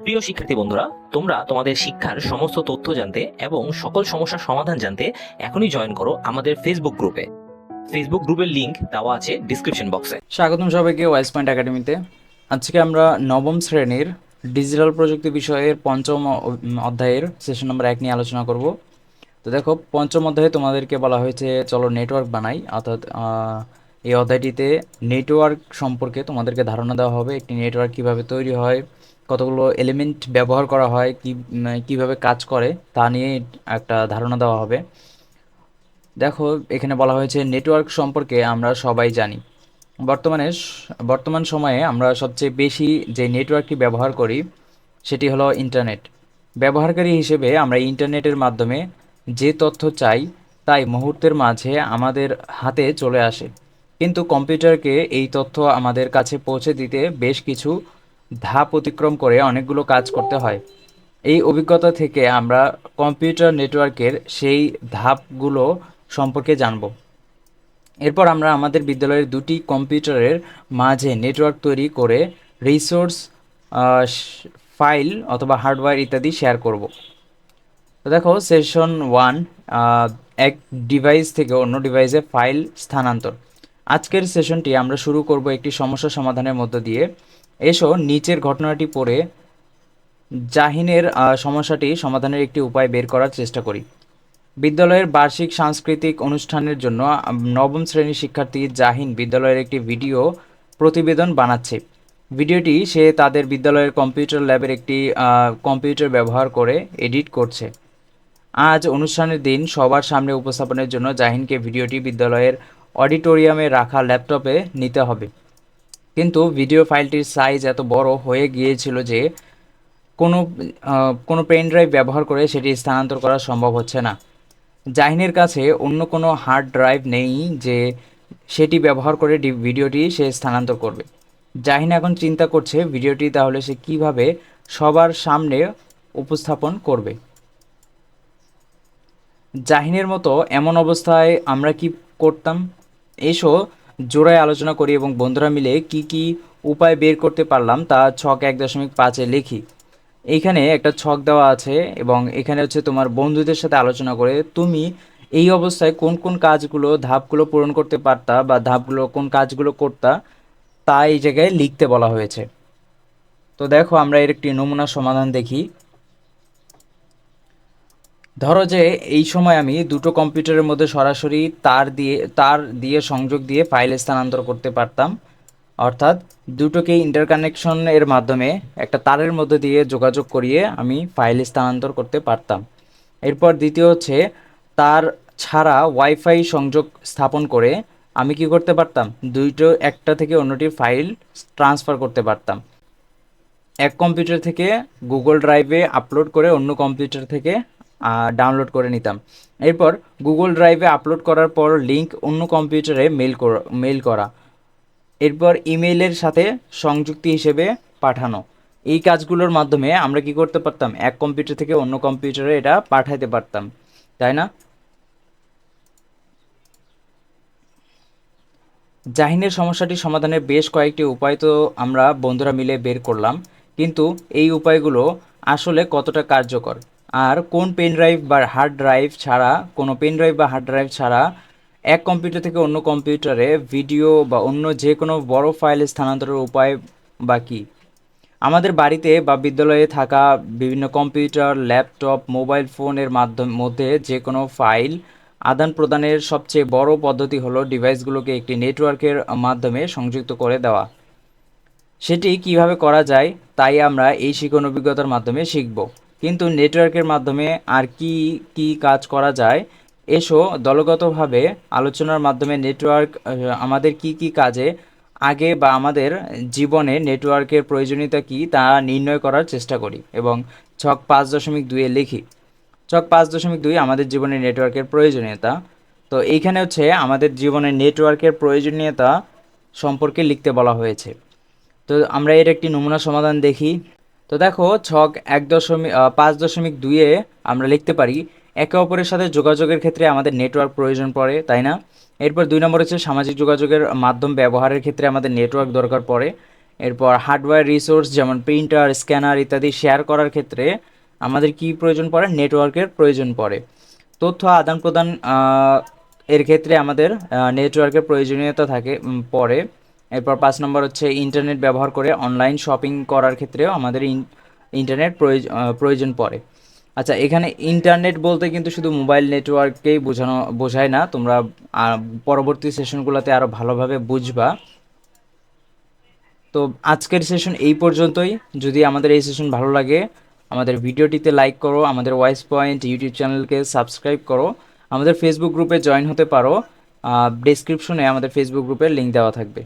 প্রিয় শিক্ষার্থী বন্ধুরা, তোমরা তোমাদের শিক্ষার সমস্ত তথ্য জানতে এবং সকল সমস্যার সমাধান জানতে এখনই জয়েন করো আমাদের ফেসবুক গ্রুপে ফেসবুক গ্রুপের লিংক দেওয়া আছে ডিসক্রিপশন বক্সে স্বাগতম সবাইকে ওয়াইস পয়েন্ট একাডেমিতে আজকে আমরা নবম শ্রেণির ডিজিটাল প্রযুক্তি বিষয়ের পঞ্চম অধ্যায়ের সেশন নম্বর এক নিয়ে আলোচনা করব। তো দেখো, পঞ্চম অধ্যায়ে তোমাদেরকে বলা হয়েছে, চলো নেটওয়ার্ক বানাই। অর্থাৎ এই অধ্যায়টিতে নেটওয়ার্ক সম্পর্কে তোমাদেরকে ধারণা দেওয়া হবে, একটি নেটওয়ার্ক কীভাবে তৈরি হয়। কতগুলো এলিমেন্ট ব্যবহার করা হয়, কি কীভাবে কাজ করে, তা নিয়ে একটা ধারণা দেওয়া হবে। দেখো, এখানে বলা হয়েছে নেটওয়ার্ক সম্পর্কে আমরা সবাই জানি। বর্তমানে বর্তমান সময়ে আমরা সবচেয়ে বেশি যে নেটওয়ার্কটি ব্যবহার করি, সেটি হলো ইন্টারনেট ব্যবহারকারী হিসেবে আমরা ইন্টারনেটের মাধ্যমে যে তথ্য চাই, তাই মুহূর্তের মাঝে আমাদের হাতে চলে আসে। কিন্তু কম্পিউটারকে এই তথ্য আমাদের কাছে পৌঁছে দিতে বেশ কিছু ধাপ অতিক্রম করে অনেকগুলো কাজ করতে হয়। এই অভিজ্ঞতা থেকে আমরা কম্পিউটার নেটওয়ার্কের সেই ধাপগুলো সম্পর্কে জানব। এরপর আমরা আমাদের বিদ্যালয়ের দুটি কম্পিউটারের মাঝে নেটওয়ার্ক তৈরি করে রিসোর্স ফাইল অথবা হার্ডওয়্যার ইত্যাদি শেয়ার করব। তো দেখো, সেশন ওয়ান এক ডিভাইস থেকে অন্য ডিভাইসে ফাইল স্থানান্তর। আজকের সেশনটি আমরা শুরু করব একটি সমস্যা সমাধানের মধ্য দিয়ে। এসো, নিচের ঘটনাটি পড়ে জাহিনের সমস্যাটি সমাধানের একটি উপায় বের করার চেষ্টা করি। বিদ্যালয়ের বার্ষিক সাংস্কৃতিক অনুষ্ঠানের জন্য নবম শ্রেণির শিক্ষার্থী জাহিন বিদ্যালয়ের একটি ভিডিও প্রতিবেদন বানাচ্ছে। ভিডিওটি সে তাদের বিদ্যালয়ের কম্পিউটার ল্যাবের একটি কম্পিউটার ব্যবহার করে এডিট করছে। আজ অনুষ্ঠানের দিন সবার সামনে উপস্থাপনের জন্য জাহিনকে ভিডিওটি বিদ্যালয়ের অডিটোরিয়ামে রাখা ল্যাপটপে নিতে হবে। কিন্তু ভিডিও ফাইলটির সাইজ এত বড় হয়ে গিয়েছিল যে কোনো কোনো পেন ড্রাইভ ব্যবহার করে সেটি স্থানান্তর করা সম্ভব হচ্ছে না। জাহিনের কাছে অন্য কোনো হার্ড ড্রাইভ নেই যে সেটি ব্যবহার করে ভিডিওটি সে স্থানান্তর করবে। জাহিন এখন চিন্তা করছে ভিডিওটি তাহলে সে কীভাবে সবার সামনে উপস্থাপন করবে। জাহিনের মতো এমন অবস্থায় আমরা কি করতাম? এসো জোড়ায় আলোচনা করি এবং বন্ধুরা মিলে কি কি উপায় বের করতে পারলাম, তা ছক এক দশমিক পাঁচে লিখি। এইখানে একটা ছক দেওয়া আছে এবং এখানে হচ্ছে তোমার বন্ধুদের সাথে আলোচনা করে তুমি এই অবস্থায় কোন কোন কাজগুলো, ধাপগুলো পূরণ করতে পারতা বা ধাপগুলো কোন কাজগুলো করতা, তা এই জায়গায় লিখতে বলা হয়েছে। তো দেখো আমরা এর একটি নমুনা সমাধান দেখি। ধরো যে এই সময় আমি দুটো কম্পিউটারের মধ্যে সরাসরি তার দিয়ে তার দিয়ে সংযোগ দিয়ে ফাইল স্থানান্তর করতে পারতাম। অর্থাৎ দুটোকে ইন্টারকানেকশন এর মাধ্যমে একটা তারের মধ্যে দিয়ে যোগাযোগ করিয়ে আমি ফাইল স্থানান্তর করতে পারতাম। এরপর দ্বিতীয় হচ্ছে তার ছাড়া ওয়াইফাই সংযোগ স্থাপন করে আমি কি করতে পারতাম? দুইটো, একটা থেকে অন্যটির ফাইল ট্রান্সফার করতে পারতাম। এক কম্পিউটার থেকে গুগল ড্রাইভে আপলোড করে অন্য কম্পিউটার থেকে ডাউনলোড করে নিতাম। এরপর গুগল ড্রাইভে আপলোড করার পর লিঙ্ক অন্য কম্পিউটারে মেল করা মেল করা। এরপর ইমেইলের সাথে সংযুক্তি হিসেবে পাঠানো। এই কাজগুলোর মাধ্যমে আমরা কি করতে পারতাম? এক কম্পিউটার থেকে অন্য কম্পিউটারে এটা পাঠাতে পারতাম। তাই না? জাহিনের সমস্যাটি সমাধানের বেশ কয়েকটি উপায় তো আমরা বন্ধুরা মিলে বের করলাম। কিন্তু এই উপায়গুলো আসলে কতটা কার্যকর? আর কোন পেন ড্রাইভ বা হার্ড ড্রাইভ ছাড়া, কোনো পেন ড্রাইভ বা হার্ড ড্রাইভ ছাড়া এক কম্পিউটার থেকে অন্য কম্পিউটারে ভিডিও বা অন্য যে কোনো বড় ফাইল স্থানান্তরের উপায় বা কী? আমাদের বাড়িতে বা বিদ্যালয়ে থাকা বিভিন্ন কম্পিউটার ল্যাপটপ মোবাইল ফোনের মাধ্যম, মধ্যে যে কোনো ফাইল আদান প্রদানের সবচেয়ে বড় পদ্ধতি হলো ডিভাইসগুলোকে একটি নেটওয়ার্কের মাধ্যমে সংযুক্ত করে দেওয়া। সেটি কীভাবে করা যায়, তাই আমরা এই শিখন অভিজ্ঞতার মাধ্যমে শিখব। কিন্তু নেটওয়ার্কের মাধ্যমে আর কি কি কাজ করা যায়, এসো দলগতভাবে আলোচনার মাধ্যমে নেটওয়ার্ক আমাদের কি কি কাজে আগে বা আমাদের জীবনে নেটওয়ার্কের প্রয়োজনীয়তা কি তা নির্ণয় করার চেষ্টা করি এবং ছক পাঁচ দশমিক দুইয়ে লিখি। ছক পাঁচ দশমিক দুই আমাদের জীবনে নেটওয়ার্কের প্রয়োজনীয়তা। তো এইখানে হচ্ছে আমাদের জীবনে নেটওয়ার্কের প্রয়োজনীয়তা সম্পর্কে লিখতে বলা হয়েছে। তো আমরা এর একটি নমুনা সমাধান দেখি। তো দেখো ছক এক দশমিক পাঁচ দশমিক দুইয়ে আমরা লিখতে পারি একে অপরের সাথে যোগাযোগের ক্ষেত্রে আমাদের নেটওয়ার্ক প্রয়োজন পড়ে, তাই না? এরপর দুই নম্বর হচ্ছে সামাজিক যোগাযোগের মাধ্যম ব্যবহারের ক্ষেত্রে আমাদের নেটওয়ার্ক দরকার পড়ে। এরপর হার্ডওয়্যার রিসোর্স যেমন প্রিন্টার, স্ক্যানার ইত্যাদি শেয়ার করার ক্ষেত্রে আমাদের কি প্রয়োজন পড়ে? নেটওয়ার্কের প্রয়োজন পড়ে। তথ্য আদান প্রদান এর ক্ষেত্রে আমাদের নেটওয়ার্কের প্রয়োজনীয়তা থাকে পড়ে। এরপর পাঁচ নম্বর হচ্ছে ইন্টারনেট ব্যবহার করে অনলাইন শপিং করার ক্ষেত্রেও আমাদের ইন- ইন্টারনেট প্রয়োজ- প্রয়োজন পড়ে। আচ্ছা এখানে ইন্টারনেট বলতে কিন্তু শুধু মোবাইল নেটওয়ার্ককেই বোঝানো, বোঝায় না, তোমরা পরবর্তী সেশনগুলোতে আরও ভালোভাবে বুঝবা। তো আজকের সেশন এই পর্যন্তই। যদি আমাদের এই সেশন ভালো লাগে, আমাদের ভিডিওটিতে লাইক করো, আমাদের ভয়েস পয়েন্ট ইউটিউব চ্যানেলকে সাবস্ক্রাইব করো, আমাদের ফেসবুক গ্রুপে জয়েন হতে পারো। ডেসক্রিপশনে আমাদের ফেসবুক গ্রুপের লিঙ্ক দেওয়া থাকবে।